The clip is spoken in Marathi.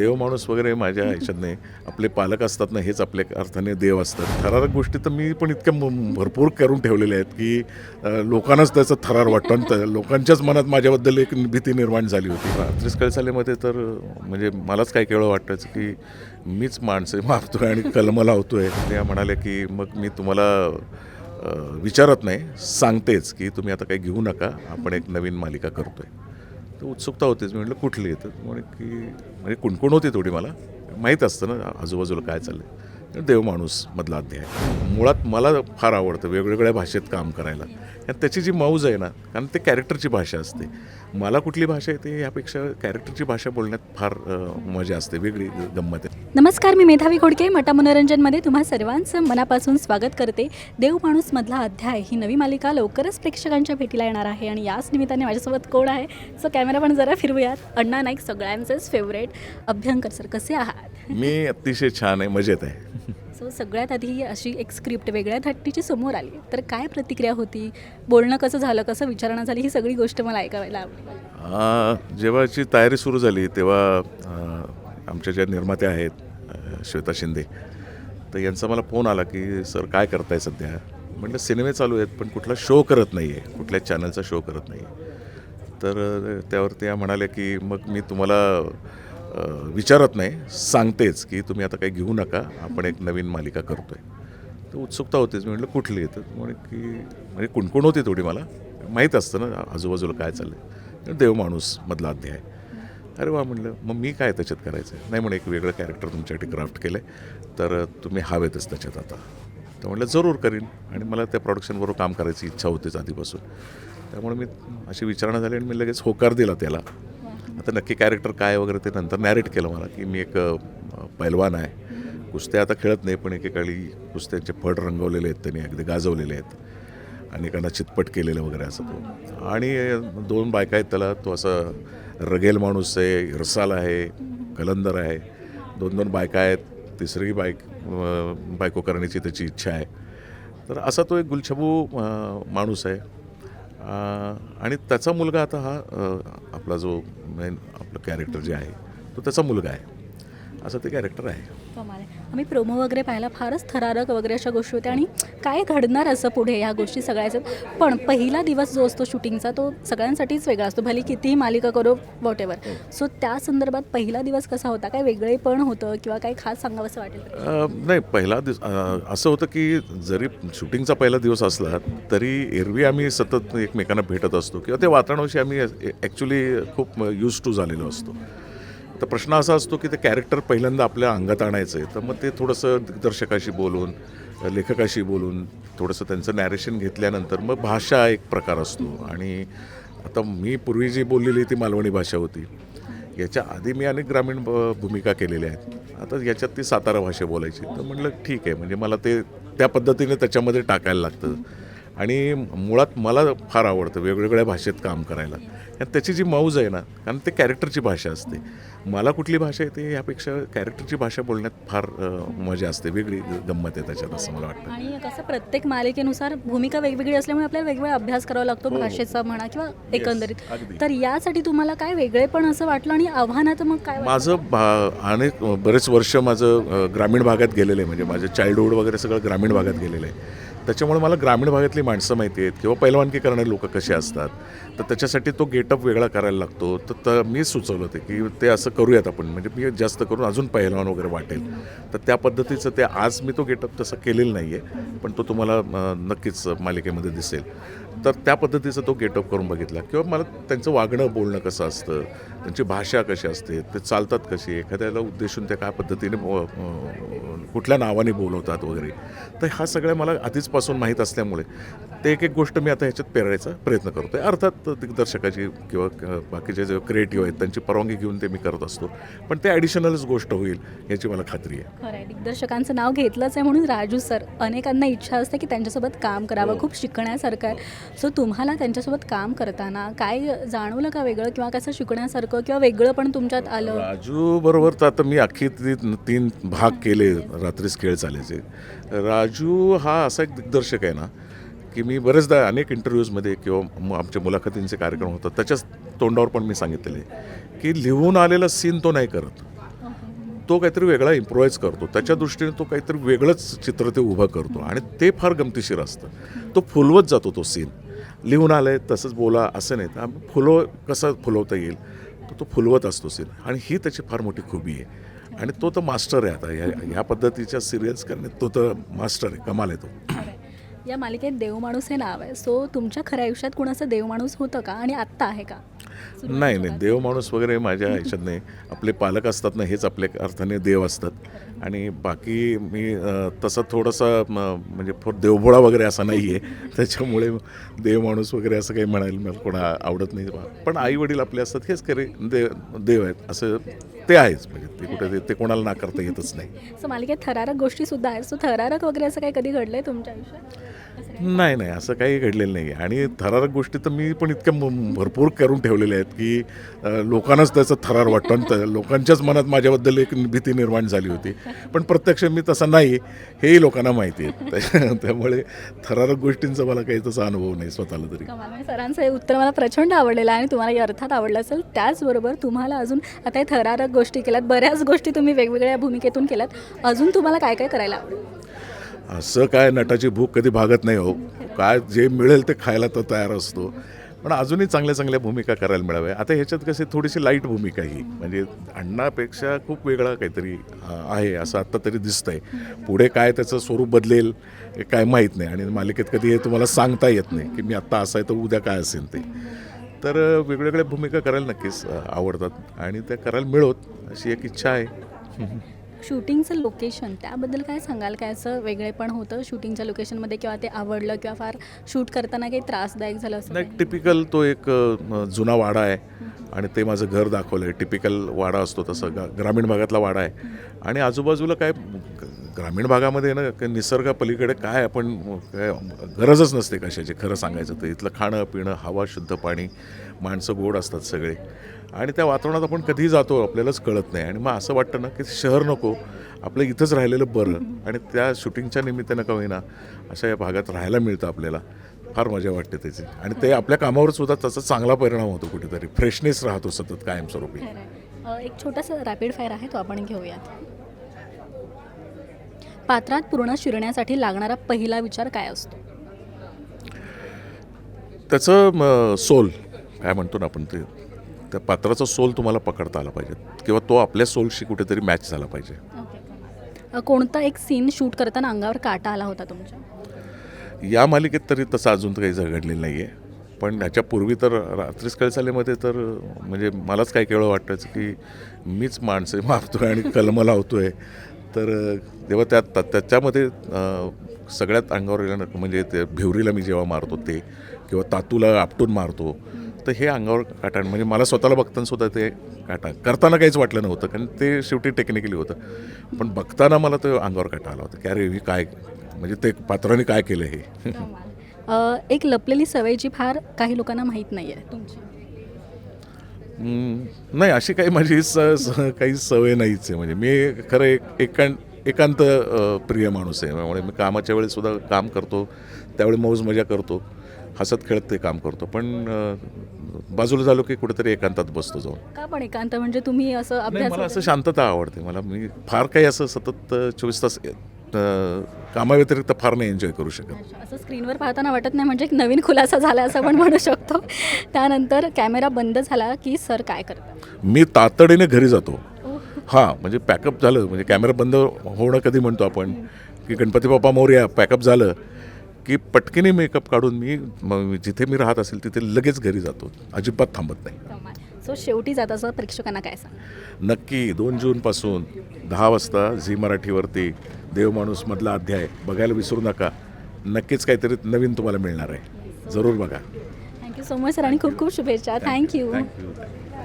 देव माणूस वगैरे माझ्या ह्याच्यात नाही आपले पालक असतात ना हेच आपल्या अर्थाने देव असतात. थरारक गोष्टी तर मी पण इतक्या भरपूर करून ठेवलेल्या आहेत की लोकांनाच त्याचा थरार वाटतो. आणि त्या लोकांच्याच मनात माझ्याबद्दल एक भीती निर्माण झाली होती. रात्रीस कळसालीमध्ये तर म्हणजे मलाच काय केवळ वाटायचं की मीच माणसं मारतोय आणि कलम लावतोय. त्या म्हणाल्या की मग मी तुम्हाला विचारत नाही सांगतेच की तुम्ही आता काही घेऊ नका. आपण एक नवीन मालिका करतोय. तर उत्सुकता होतीच मी म्हटलं कुठली येतं म्हणे की म्हणजे कुणकुण होती थोडी मला. माहीत असतं ना आजूबाजूला काय चाललं तर देव माणूस मधला अध्याय. मुळात मला फार आवडतं वेगवेगळ्या भाषेत काम करायला. आणि त्याची जी मौज आहे ना कारण ते कॅरेक्टरची भाषा असते. मला कुठली भाषा येते यापेक्षा कॅरेक्टरची भाषा बोलण्यात फार मजा असते वेगळी गंमत आहे. नमस्कार मी मेधावी खोडके मटा मनोरंजनमध्ये तुम्हा सर्वांचं मनापासून स्वागत करते. देव माणूस मधला अध्याय ही नवी मालिका लवकरच प्रेक्षकांच्या भेटीला येणार आहे आणि याच निमित्ताने माझ्यासोबत कोण आहे? सो कॅमेरा पण जरा फिरवूयात अण्णा नाईक सगळ्यांचेच फेवरेट अभ्यंकर सर कसे आहात? मी अतिशय छान आहे मजेत आहे. सो सगळ्यात आधी अशी एक स्क्रिप्ट वेगळ्या थट्टीची समोर आली. तर काय प्रतिक्रिया होती? बोलणं कसं झालं? कसं विचारणा झाली? ही सगळी गोष्ट मला ऐकायला जेव्हाची तयारी सुरू झाली तेव्हा आमच्या ज्या निर्मात्या आहेत श्वेता शिंदे तर यांचा मला फोन आला की सर काय करताय सध्या? म्हटलं सिनेमे चालू आहेत पण कुठला शो करत नाही आहे कुठल्या चॅनलचा शो करत नाही आहे तर त्यावर त्या म्हणाल्या की मग मी तुम्हाला विचारत नाही. सांगतेच की तुम्ही आता काही घेऊ नका. आपण एक नवीन मालिका करतो आहे तर उत्सुकता होतीच. मी म्हटलं कुठली? येतं म्हणे की म्हणजे कुणकुण होती थोडी मला. माहीत असतं ना आजूबाजूला काय चाललं तर देव माणूस मधला अध्याय. अरे वा म्हणलं मग मी काय त्याच्यात करायचं आहे नाही म्हणे एक वेगळं कॅरेक्टर तुमच्यासाठी क्राफ्ट केलं आहे तर तुम्ही हवेतच त्याच्यात आता. तर म्हटलं जरूर करीन. आणि मला त्या प्रॉडक्शनबरोबर काम करायची इच्छा होतीच आधीपासून. त्यामुळे मी अशी विचारणा झाली आणि मी लगेच होकार दिला त्याला. आता नक्की कॅरेक्टर काय वगैरे ते नंतर नॅरेट केलं मला की मी एक पैलवान आहे. कुस्त्या आता खेळत नाही पण एकेकाळी कुस्त्यांचे फड रंगवलेले आहेत त्यांनी अगदी गाजवलेले आहेत. अनेकांना चितपट केलेलं वगैरे असं तो. आणि दोन बायका आहेत त्याला तो असं रगेल माणूस आहे इरसाल आहे कलंदर आहे. दोन दोन बायका आहेत तिसरी बायक बायको करण्याची त्याची इच्छा आहे. तर असा तो एक गुलछबू माणूस आहे. आणि त्याचा मुलगा आता हा आपला जो मेन आपलं कॅरेक्टर जे आहे तो त्याचा मुलगा आहे. असं ते कॅरेक्टर आहे. कमाल आहे. आम्ही प्रोमो वगैरे पाहायला फारच थरारक वगैरे अशा गोष्टी होत्या आणि काय घडणार असं पुढे ह्या गोष्टी सगळ्याच? पण पहिला दिवस जो असतो शूटिंगचा तो सगळ्यांसाठीच वेगळा असतो. भले कितीही मालिका करो वॉट एव्हर सो त्या संदर्भात पहिला दिवस कसा होता? काय वेगळे पण होतं किंवा काही खास सांगावंसं वाटेल? अ, नाही पहिला दिवस अ, असं होतं की जरी शूटिंगचा पहिला दिवस असला तरी एरवी आम्ही सतत एकमेकांना भेटत असतो किंवा त्या वातावरणाविषयी आम्ही ॲक्च्युली खूप यूज टू झालेलो असतो. तर प्रश्न असा असतो की ते कॅरेक्टर पहिल्यांदा आपल्या अंगात आणायचं आहे तर मग ते थोडंसं दिग्दर्शकाशी बोलून लेखकाशी बोलून थोडंसं त्यांचं नॅरेशन घेतल्यानंतर मग भाषा एक प्रकार असतो. आणि आता मी पूर्वी जी बोललेली ती मालवणी भाषा होती. याच्या आधी मी अनेक ग्रामीण ब- भूमिका केलेल्या आहेत. आता याच्यात ती सातारा भाषा बोलायची. तर म्हटलं ठीक आहे म्हणजे मला ते त्या पद्धतीने त्याच्यामध्ये टाकायला लागतं. आणि मुळात मला फार आवडतं वेगवेगळ्या भाषेत काम करायला. आणि त्याची जी मौज आहे ना कारण ते कॅरेक्टरची भाषा असते मला कुठली भाषा येते यापेक्षा कॅरेक्टरची भाषा बोलण्यात फार मजा असते वेगळी गंमत आहे त्याच्यात असं मला वाटतं आणि कसं प्रत्येक मालिकेनुसार भूमिका वेगवेगळी असल्यामुळे आपल्याला वेगवेगळा अभ्यास करावा लागतो हो, हो. भाषेचा म्हणा किंवा एकंदरीत. तर यासाठी तुम्हाला काय वेगळे पण असं वाटलं आणि आव्हानाचं मग काय? माझं अनेक बरेच वर्ष माझं ग्रामीण भागात गेलेलं आहे म्हणजे माझं चाइल्डहूड वगैरे सगळं ग्रामीण भागात गेलेलं आहे त्याच्यामुळे मला ग्रामीण भागातली माणसं माहिती आहेत किंवा पैलवानकी करणारे लोक कसे असतात. तर त्याच्यासाठी तो गेटअप वेगळा करायला लागतो. तर तर मी सुचवलं ते की ते असं करूयात आपण. म्हणजे मी जास्त करून अजून पैलवान वगैरे वाटेल. तर त्या पद्धतीचं ते आज मी तो गेटअप तसं केलेलं नाही आहे पण तो तुम्हाला नक्कीच मालिकेमध्ये दिसेल. तर त्या पद्धतीचा तो गेटअप करून बघितला. किंवा मला त्यांचं वागणं बोलणं कसं असतं? त्यांची भाषा कशी असते? ते चालतात कशी? एखाद्याला उद्देशून त्या काय पद्धतीने कुठल्या नावाने बोलवतात वगैरे. तर हा सगळ्या मला आधीचपासून माहीत असल्यामुळे ते एक एक गोष्ट मी आता ह्याच्यात पेरायचा प्रयत्न करतो आहे अर्थात दिग्दर्शकाची किंवा बाकीचे जे क्रिएटिव्ह आहेत त्यांची परवानगी घेऊन ते मी करत असतो. पण ते ॲडिशनलच गोष्ट होईल याची मला खात्री आहे. खरं आहे. दिग्दर्शकांचं नाव घेतलंच आहे म्हणून राजू सर अनेकांना इच्छा असते की त्यांच्यासोबत काम करावं. खूप शिकण्यासारखं आहे. सो तुम्हाला त्यांच्यासोबत काम करताना काय जाणवलं का वेगळं किंवा कसं शिकण्यासारखं किंवा वेगळं पण तुमच्यात आलं? राजू बरोबर तर आता मी अख्खी ती तीन भाग केले. रात्रीच खेळ चालायचे. राजू हा असा एक दिग्दर्शक आहे ना की मी बरेचदा अनेक इंटरव्ह्यूजमध्ये किंवा म- आमच्या मुलाखतींचे कार्यक्रम होतात त्याच्याच तोंडावर पण मी सांगितलेले की लिहून आलेला सीन तो नाही करत. तो काहीतरी वेगळा इम्प्रोवाईज करतो. त्याच्या दृष्टीने तो काहीतरी वेगळंच चित्र ते उभं करतो आणि ते फार गमतीशीर असतं. तो फुलवत जातो तो सीन लिहून आलं आहे तसंच बोला असं नाही. तर आम्ही फुलव कसं फुलवता येईल? तो तो फुलवत असतो सीन आणि ही त्याची फार मोठी खूबी आहे. आणि तो तर मास्टर आहे आता. या ह्या पद्धतीच्या सिरियल्स करण्यात तो तर मास्टर आहे कमाल आहे तो. या मालिकेत देवमाणूस हे नाव आहे. सो तुमच्या खऱ्या आयुष्यात कुणाचं देवमाणूस होतं का? आणि आत्ता आहे का? नाही नाही. देव माणूस वगैरे माझ्या ह्याच्यात नाही. आपले पालक असतात ना हेच आपल्या अर्थाने देव असतात. आणि बाकी मी तसं थोडंसं म्हणजे फोर देवभोळा वगैरे असा नाही आहे त्याच्यामुळे देव माणूस वगैरे असं काही म्हणायला मला कोणा आवडत नाही. पण आई वडील आपले असतात हेच खरे देव देव आहेत. असं ते आहेच म्हणजे ते कुठे ते- कोणाला नाकारता येतच नाही. सो मालिकेत थरारक गोष्टी सुद्धा आहेत. सो थरारक वगैरे असं काही कधी घडलंय तुमच्या आयुष्यात? नाही नाही असं काही घडलेलं नाही आणि थरारक गोष्टी तर मी पण इतक्या भरपूर करून ठेवलेल्या आहेत की लोकांनाच त्याचा थरार वाटतो. आणि लोकांच्याच मनात माझ्याबद्दल एक भीती निर्माण झाली होती. पण प्रत्यक्ष मी तसा नाही हेही लोकांना माहिती आहे. त्यामुळे थरारक गोष्टींचा मला काही तसा अनुभव नाही स्वतःला तरी. सरांचं हे उत्तर मला प्रचंड आवडलेलं आहे आणि तुम्हाला हे अर्थात आवडलं असेल. त्याचबरोबर तुम्हाला अजून आता हे थरारक गोष्टी केल्यात बऱ्याच गोष्टी तुम्ही वेगवेगळ्या भूमिकेतून केल्यात. अजून तुम्हाला काय काय करायला आवडेल? असं काय नटाची भूक कधी भागत नाही हो. काय जे मिळेल ते खायला तो तयार असतो. पण अजूनही चांगल्या चांगल्या भूमिका करायला मिळाव्या आता ह्याच्यात कशी थोडीशी लाइट भूमिका ही. म्हणजे अण्णापेक्षा खूप वेगळा काहीतरी आहे असं आत्ता तरी दिसतंय. पुढे काय त्याचं स्वरूप बदलेल हे काय माहीत नाही. आणि मालिकेत कधी हे तुम्हाला सांगता येत नाही की मी आत्ता असं आहे तर उद्या काय असेल ते. तर वेगवेगळ्या भूमिका करायला नक्कीच आवडतात. आणि त्या करायला मिळवत अशी एक इच्छा आहे. शूटिंगचं लोकेशन त्याबद्दल काय सांगाल? काय असं वेगळे पण होतं शूटिंगच्या लोकेशनमध्ये किंवा ते आवडलं किंवा फार शूट करताना काही त्रासदायक झालं असं नाही? टिपिकल तो एक जुना वाडा आहे आणि ते माझं घर दाखवलं आहे टिपिकल वाडा असतो तसं गा ग्रामीण भागातला वाडा आहे. आणि आजूबाजूला काय ग्रामीण भागामध्ये ना काय निसर्गापलीकडे काय आपण काय गरजच नसते कशाची. खरं सांगायचं तर इथलं खाणं पिणं हवा शुद्ध पाणी माणसं गोड असतात सगळे. आणि त्या वातावरणात आपण कधीही जातो आपल्यालाच कळत नाही. आणि मग असं वाटतं ना की शहर नको आपलं इथंच राहिलेलं बरं. आणि त्या शूटिंगच्या निमित्तानं का होईना अशा या भागात राहायला मिळतं आपल्याला. फार मजा वाटते त्याची. आणि ते आपल्या कामावर सुद्धा त्याचा चांगला परिणाम होतो कुठेतरी. फ्रेशनेस राहतो सतत कायमस्वरूपी. एक छोटासा रॅपिड फायर आहे तो आपण घेऊयात. पात्रात पूर्ण शिरण्यासाठी लागणारा पहिला विचार काय असतो? त्याचं सोल काय म्हणतो ना आपण ते त्या पात्राचा सोल तुम्हाला पकडता आला पाहिजे किंवा तो आपल्या सोलशी कुठेतरी मॅच झाला पाहिजे. अ, कोणता एक सीन शूट करताना अंगावर काटा आला होता तुमच्या? या मालिकेत तरी तसं अजून काही झगडलेलं नाही आहे पण ह्याच्यापूर्वी तर रात्रीच कळसालेमध्ये तर म्हणजे मलाच काही केवळ वाटायचं की मीच माणसं मारतो आहे आणि कलम लावतो आहे तर तेव्हा त्या त्याच्यामध्ये सगळ्यात अंगावर येणं म्हणजे ते भिवरीला मी जेव्हा मारतो ते किंवा तातूला आपटून मारतो तर हे अंगावर काटाण म्हणजे मला स्वतःला बघताना सुद्धा ते काटा. करताना काहीच वाटलं नव्हतं कारण ते शेवटी टेक्निकली होतं. पण बघताना मला ते अंगावर काटा आला होता की अरे ही काय म्हणजे ते पात्राने काय केलं हे? एक लपलेली सवय जी फार काही लोकांना माहीत नाही आहे तुमची. नाही अशी काही माझी स स- काही सवय नाहीच आहे. म्हणजे मी खरं एक एकां एकांत अ, प्रिय माणूस आहे. त्यामुळे मी कामाच्या वेळेस सुद्धा काम करतो. त्यावेळी मौज मजा करतो. हसत खेळत ते काम करतो. पण अ, बाजूला झालो की कुठेतरी एकांतात बसतो जाऊन. का पण एकांत? म्हणजे तुम्ही असं नाही अभ्यास मला असं वगैरे- शांतता आवडते. मला मी फार काही असं सतत चोवीस तास अ, कामाव्यतिरिक्त फार नाही एन्जॉय करू शकत. असं स्क्रीनवर पाहताना वाटत नाही म्हणजे एक नवीन खुलासा झाला असं पण म्हणू शकतो. त्यानंतर कॅमेरा बंद झाला की सर काय करतात? मी तातडीने घरी जातो. हां म्हणजे पॅकअप झालं म्हणजे कॅमेरा बंद होणं कधी म्हणतो आपण की गणपती बाप्पा मोर्या पॅकअप झालं की पटकीने मेकअप काढून मी म- जिथे मी राहत असेल तिथे लगेच घरी जातो. अजिबात थांबत नाही. सो शेवटी जात असं प्रेक्षकांना काय सांग नक्की दोन जूनपासून दहा वाजता झी मराठीवरती देवमाणूसमधला अध्याय बघायला विसरू नका. नक्कीच काहीतरी नवीन तुम्हाला मिळणार आहे. जरूर बघा. थँक्यू सो मच सर आणि खूप खूप शुभेच्छा. Thank you thank you